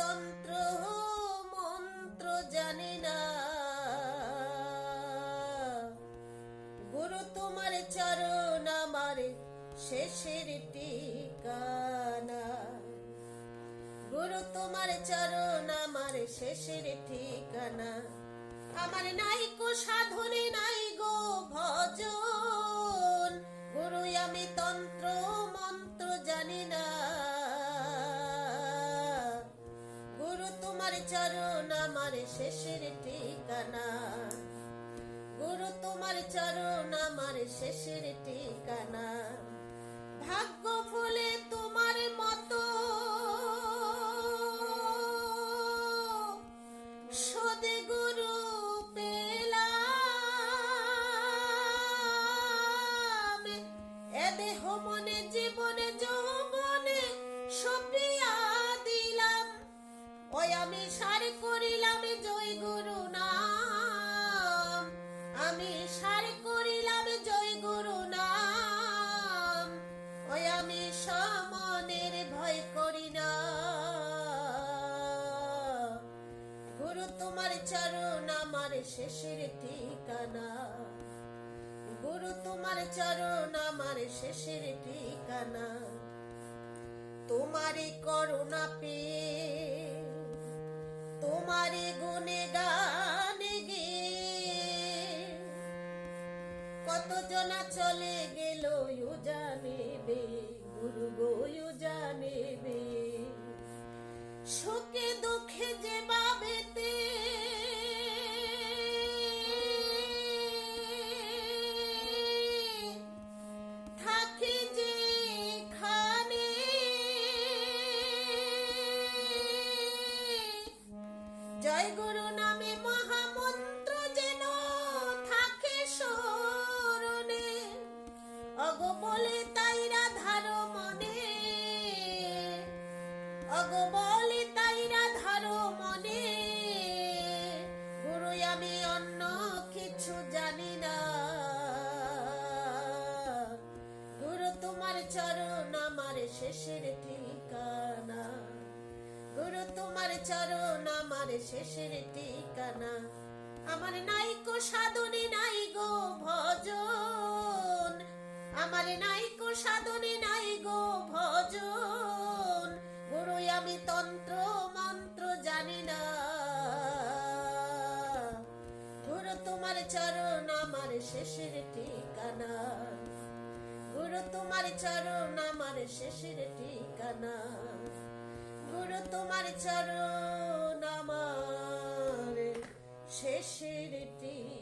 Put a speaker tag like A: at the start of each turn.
A: তন্ত্র মন্ত্র জানে না। গুরু তোমার চরণ আমার শেষের ঠিকানা। গুরু তোমার চরণ আমার শেষের ঠিকানা। আমার নাই কোষা তোমার চরণ আমার শেষের ঠিকানা। গুরু তোমার চরণ আমার শেষের ঠিকানা। গুরু তোমার চরণ আমার শেষের ঠিকানা। গুরু তোমার চরণ আমার শেষের ঠিকানা। তোমারই করুণা পেয়ে তোমারই গুণে গানে গে কত জনা চলে গেল ইউ জানেবে গুরু গো ইউ জানেবে সুখে দুঃখে যে জয় গুরু নামে মহামন্ত্র যেন থাকে স্মরণে। অগ বলে তাইরা ধারো মনে। অগ বলে তাইরা ধারো মনে। গুরু, আমি অন্য কিছু জানি না। গুরু, তোমার চরণ আমার শেষের ঠিকানা। গুরু, তোমার চরণ আমার শেষের ঠিকানা। আমার নাই কো সাধনে নাই গো ভজন। আমার নাই কো সাধনে নাই গো ভজন। গুরু আমি তন্ত্র, মন্ত্র জানি না। গুরু, তোমার চরণ আমার শেষের ঠিকানা। গুরু, তোমার চরণ আমার শেষের ঠিকানা। গুরু, তোমার চরণ আমার শেষের ঠিকানা